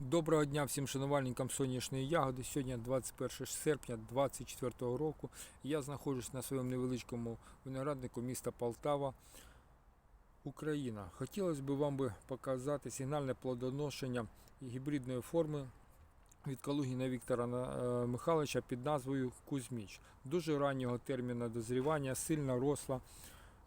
Доброго дня всім шанувальникам сонячної ягоди. Сьогодні 21 серпня 2024 року. Я знаходжусь на своєму невеличкому винограднику міста Полтава, Україна. Хотілося б вам би показати сигнальне плодоношення гібридної форми від Калугіна Віктора е, Михайловича під назвою Кузьміч. Дуже раннього терміну дозрівання, сильно росла,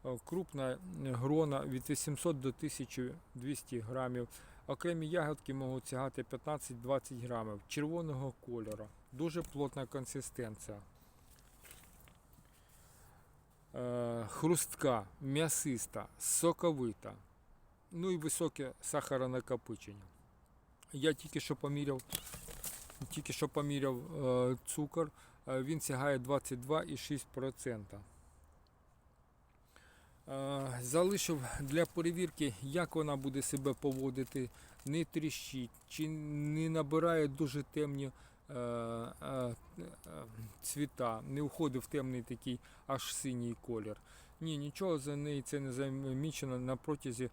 е, крупна грона від 800 до 1200 грамів. Окремі ягодки можуть сягати 15-20 грамів червоного кольору. Дуже плотна консистенція. Е, хрустка, м'ясиста, соковита. Ну і високе сахаронакопичення. Я тільки що поміряв, тільки що поміряв е, цукор, е, він сягає 22,6%. Залишив для перевірки, як вона буде себе поводити, не тріщить, чи не набирає дуже темні е, е, е, цвіта, не входить в темний такий аж синій колір. Ні, нічого за неї це не замічено на протязі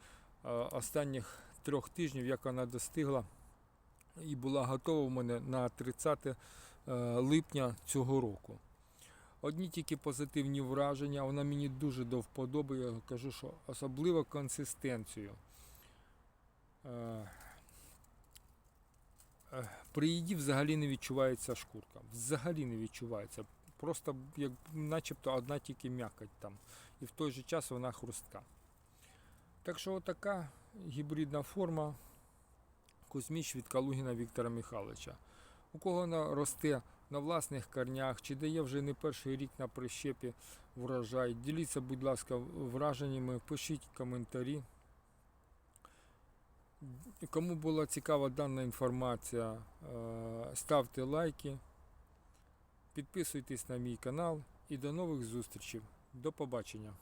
останніх трьох тижнів, як вона достигла і була готова в мене на 30 е, липня цього року. Одні тільки позитивні враження, вона мені дуже до вподоби, я кажу, що особливо консистенцію. Е, е, При їді взагалі не відчувається шкурка. Взагалі не відчувається. Просто як начебто одна тільки м'якоть там. І в той же час вона хрустка. Так що отака гібридна форма Кузьміч від Калугіна Віктора Михайловича. У кого вона росте на власних корнях, чи дає вже не перший рік на прищепі врожай. Діліться, будь ласка, враженнями, пишіть коментарі. Кому була цікава дана інформація, е, ставте лайки, підписуйтесь на мій канал і до нових зустрічей. До побачення.